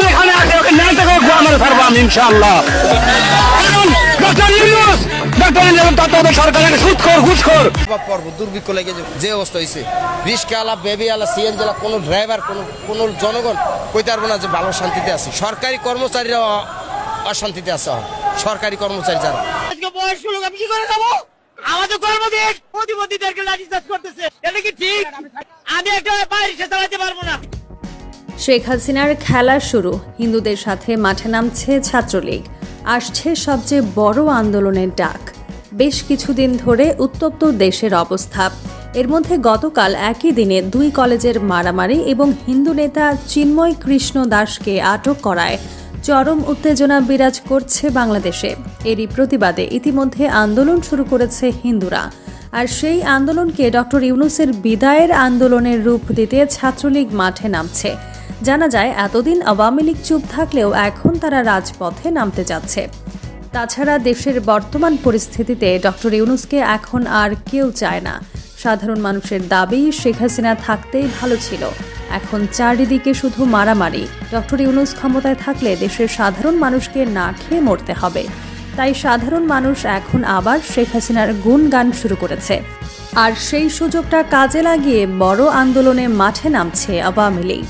যেখানে আছে ওকে না থেকে আমার ছাড়বো আমি ইনশাআল্লাহ। কারণ ডক্টর ইউনুস ডক্টর ইউনুস তত্ত্বাবধায়ক সরকারের সুৎখোর ঘুষখোর। পর্ব দুর্ভিক্ষ লেগে যে- যে অবস্থা হয়েছে রিক্সা আলা বেবি আলা সিএনজি আলা কোনো ড্রাইভার কোনো কোনো জনগণ পারব না যে ভালো শান্তিতে আছে। সরকারি কর্মচারীরা অশান্তিতে আছে সরকারি কর্মচারী যারা। আজকে বয়স্ক লোক আমি কি করে খাব? আমাদের প্রতিবন্ধীদেরকে লাঠিচার্জ করতেছে। এটা কি ঠিক? আমি একটা বাইরে চালাতে পারব না। শেখ হাসিনার খেলা শুরু। হিন্দুদের সাথে মাঠে নামছে ছাত্রলীগ। আসছে সবচেয়ে বড় আন্দোলনের ডাক। বেশ কিছুদিন ধরে উত্তপ্ত দেশের অবস্থা। এর মধ্যে গতকাল একই দিনে দুই কলেজের মারামারি এবং হিন্দু নেতা চিন্ময় কৃষ্ণ দাসকে আটক করায় চরম উত্তেজনা বিরাজ করছে বাংলাদেশে। এরই প্রতিবাদে ইতিমধ্যে আন্দোলন শুরু করেছে হিন্দুরা। আর সেই আন্দোলনকে ডক্টর ইউনুসের বিদায়ের আন্দোলনের রূপ দিতে ছাত্রলীগ মাঠে নামছে। জানা যায়, এতদিন আওয়ামী লীগ চুপ থাকলেও এখন তারা রাজপথে নামতে যাচ্ছে। তাছাড়া দেশের বর্তমান পরিস্থিতিতে ডক্টর ইউনুসকে এখন আর কেউ চায় না। সাধারণ মানুষের দাবি, শেখ হাসিনা থাকতেই ভালো ছিল। এখন চারিদিকে শুধু মারামারি। ডক্টর ইউনুস ক্ষমতায় থাকলে দেশের সাধারণ মানুষকে না খেয়ে মরতে হবে। তাই সাধারণ মানুষ এখন আবার শেখ হাসিনার গুণগান শুরু করেছে। আর সেই সুযোগটা কাজে লাগিয়ে বড় আন্দোলনে মাঠে নামছে আওয়ামী লীগ।